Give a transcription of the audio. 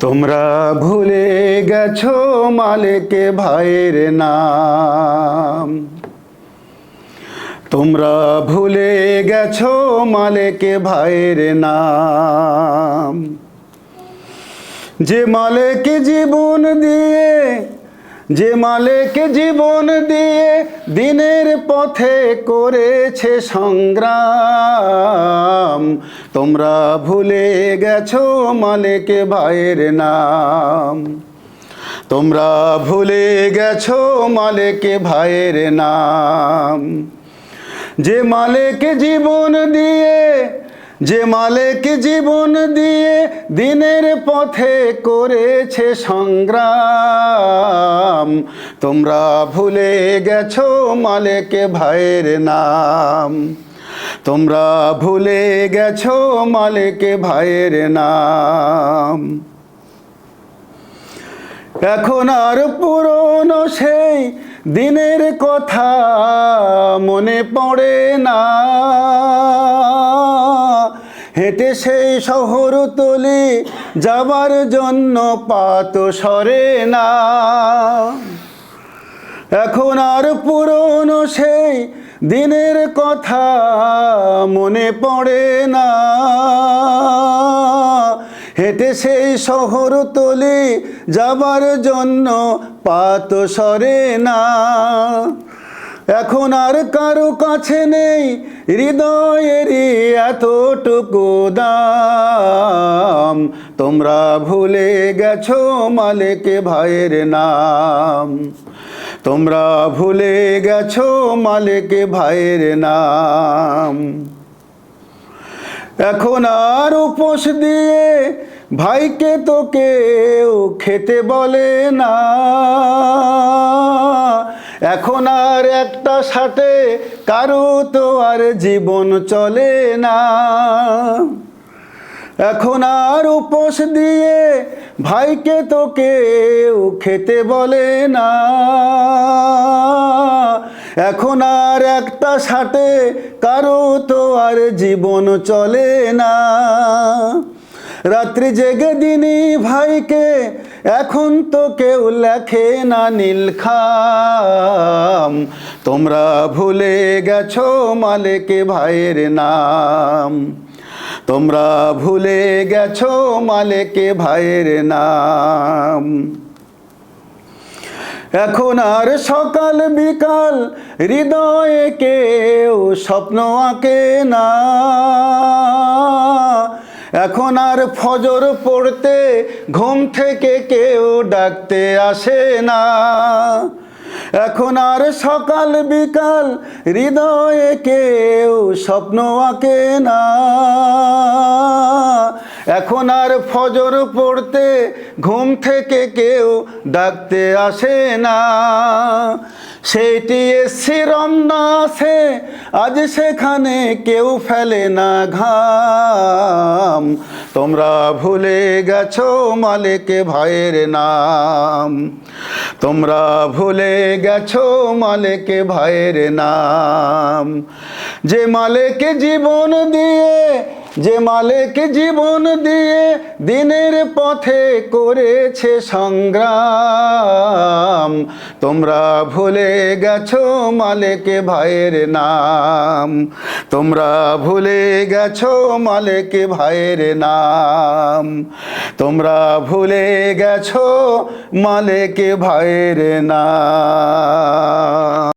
তোমরা ভুলে গেছো মালেকে ভাইয়ের নাম। তোমরা ভুলে গেছো মালেকে ভাইয়ের নাম। যে মালেকে জীবন দিয়ে যে মালিক জীবন দিয়ে দিনের পথে করেছে সংগ্রাম, তোমরা ভুলে গেছো মালিক ভাইয়ের নাম। তোমরা ভুলে গেছো মালিক ভাইয়ের নাম। যে মালিক জীবন দিয়ে যে মালিক জীবন দিয়ে দিনের পথে করেছে সংগ্রাম, তোমরা ভুলে গেছো মালিক ভাইয়ের নাম। তোমরা ভুলে গেছো মালিক ভাইয়ের নাম। এখন আর পুরনো সেই দিনের কথা মনে পড়ে না। সেই শহর তলি যাবার জন্য পাত সরে না। এখন আর পুরনো সেই দিনের কথা মনে পড়ে না। হেঁটে সেই শহর তলি যাবার জন্য পাত সরে না। এখন আর কারও কাছে নেই। হৃদয়েরই এতটুকু দাম। তোমরা ভুলে গেছো মালিক ভাইয়ের নাম। তোমরা ভুলে গেছো মালিক ভাইয়ের নাম। এখন আর উপোস দিয়ে ভাইকে তো কেউ খেতে বলে না। সাথে কারও তো আর জীবন চলে না। এখন আর উপোস দিয়ে ভাইকে তো কেউ খেতে বলে না। এখন আর একটা সাথে কারও তো আর জীবন চলে না। রাত্রি জেগে দিনই ভাইকে, এখন তো কেউ লেখে না নীলখাম তোমরা ভুলে গেছো মালেকে ভাইয়ের নাম। তোমরা ভুলে গেছো মালেকে ভাইয়ের নাম। এখন আর সকাল বিকাল হৃদয়ে কেউ স্বপ্ন আঁকে না। এখন আর ফজর পড়তে ঘুম থেকে কেউ ডাকতে আসে না। এখন আর সকাল বিকাল হৃদয়ে কেউ স্বপ্ন আঁকে না। এখন আর ফজর পড়তে ঘুম থেকে কেউ ডাকতে আসে না। সেইটি এসছি রমনা আছে আজ সেখানে কেউ ফেলে না ঘাম। তোমরা ভুলে গেছো মালেকে ভাইয়ের নাম। তোমরা ভুলে গেছো মালেকে ভাইয়ের নাম। যে মালেকে জীবন দিয়ে যে মালিক জীবন দিয়ে দিনের পথে করেছে সংগ্রাম, তোমরা ভুলে গেছো মালিক ভাইয়ের নাম, তোমরা ভুলে গেছো মালিক ভাইয়ের নাম, তোমরা ভুলে গেছো মালিক ভাইয়ের নাম।